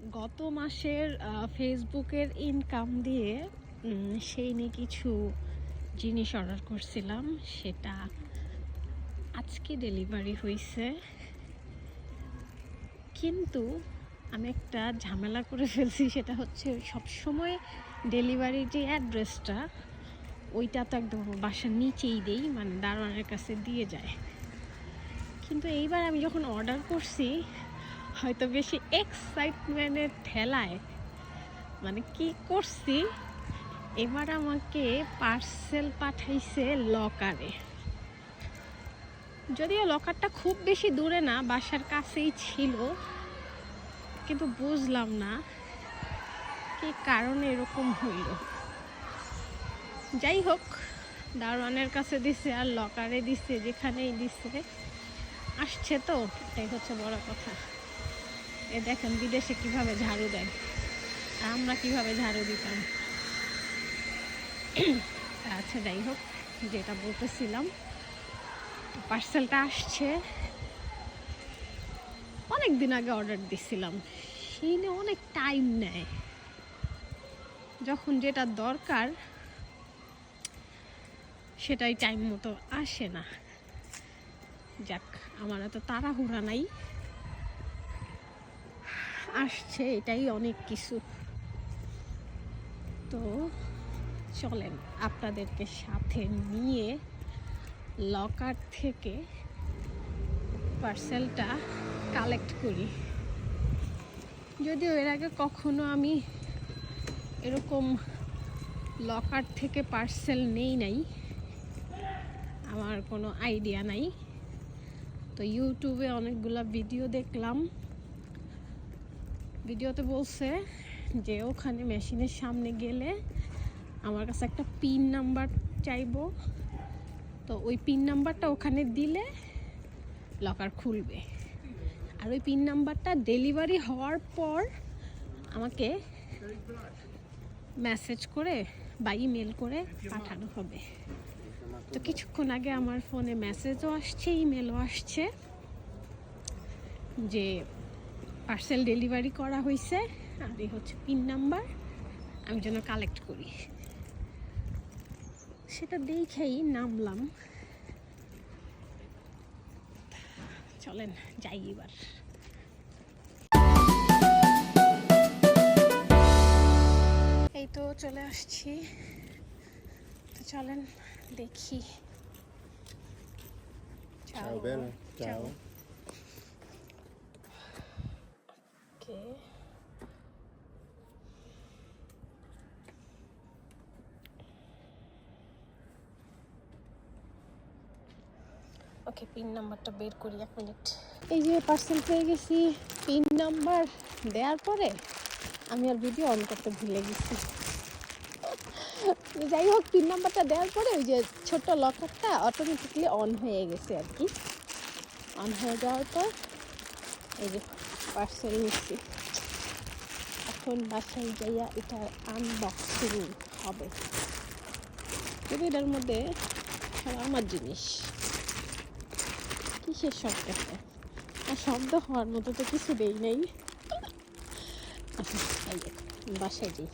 গত মাসের ফেসবুকের ইনকাম দিয়ে সেই নিয়ে কিছু জিনিস অর্ডার করছিলাম, সেটা আজকে ডেলিভারি হয়েছে কিন্তু আমি একটা ঝামেলা করে ফেলছি, সেটা হচ্ছে সবসময় ডেলিভারির যে অ্যাড্রেসটা ওইটা তো একদম বাসার নিচেই দেই মানে দারোয়ানের কাছে দিয়ে যায়। কিন্তু এইবার আমি যখন অর্ডার করছি হয়তো বেশি এক্সাইটমেন্টের ঠেলায়। মানে কি করছি? এবার আমাকে পার্সেল পাঠাইছে লকারে যদিও লকারটা খুব বেশি দূরে না, বাসার কাছেই ছিল, কিন্তু বুঝলাম না কি কারণে এরকম হইল। যাই হোক, দারোয়ানের কাছে দিছে আর লকারে দিছে, যেখানেই দিছে। আসছে তো, এটাই হচ্ছে বড় কথা। এ দেখেন বিদেশে কীভাবে ঝাড়ু দেয়। আমরা কীভাবে ঝাড়ু দিতাম। আচ্ছা যাই হোক, যেটা বলতেছিলাম, পার্সেলটা আসছে। অনেক দিন আগে অর্ডার দিছিলাম। সেই নিয়ে অনেক টাইম নেয়। যখন যেটা দরকার, সেটাই টাইম মতো আসে না। যাক, আমার এত তাড়াহুড়া নাই। আসছে, এটাই অনেক কিছু। তো চলেন আপনাদেরকে সাথে নিয়ে লকার থেকে পার্সেলটা কালেক্ট করি। যদিও এর আগে কখনো আমি এরকম লকার থেকে পার্সেল নেই নাই, আমার কোনো আইডিয়া নাই। তো ইউটিউবে অনেকগুলো ভিডিও দেখলাম। ভিডিওতে বলছে যে ওখানে মেশিনের সামনে গেলে আমার কাছে একটা পিন নাম্বার চাইব। তো ওই পিন নাম্বারটা ওখানে দিলে লকার খুলবে। আর ওই পিন নাম্বারটা ডেলিভারি হওয়ার পর আমাকে মেসেজ করে বা ইমেল করে পাঠানো হবে। তো কিছুক্ষণ আগে আমার ফোনে মেসেজও আসছে, ইমেলও আসছে যে পার্সেল ডেলিভারি করা হয়েছে। আর এই হচ্ছে পিন নাম্বার। আমি যেন কালেক্ট করি। সেটা দেখেই নামলাম। চলেন যাই এবার। এই তো চলে আসছি। তো চলেন দেখি। Ciao Bella, okay okay pin নাম্বারটা বের করি এক মিনিট। এই যে পার্সেল পেয়ে গেছি পিন নাম্বার দেওয়ার পরে আমি আর ভিডিও অন করতে ভুলে গেছি। যাই হোক পিন নাম্বারটা দেওয়ার পরে ওই যে ছোট্ট লকারটা অটোমেটিকলি অন হয়ে গেছে আর কি। অন হয়ে যাওয়ার পর এই যে পার্সেল নিচ্ছি। এখন বাসায় যাইয়া এটার আনবক্সিং হবে। কিন্তু এটার মধ্যে আমার জিনিস। কিসের শব্দ আর শব্দ হওয়ার মতো তো কিছু দেই নাই। আচ্ছা, বাসায় যাই।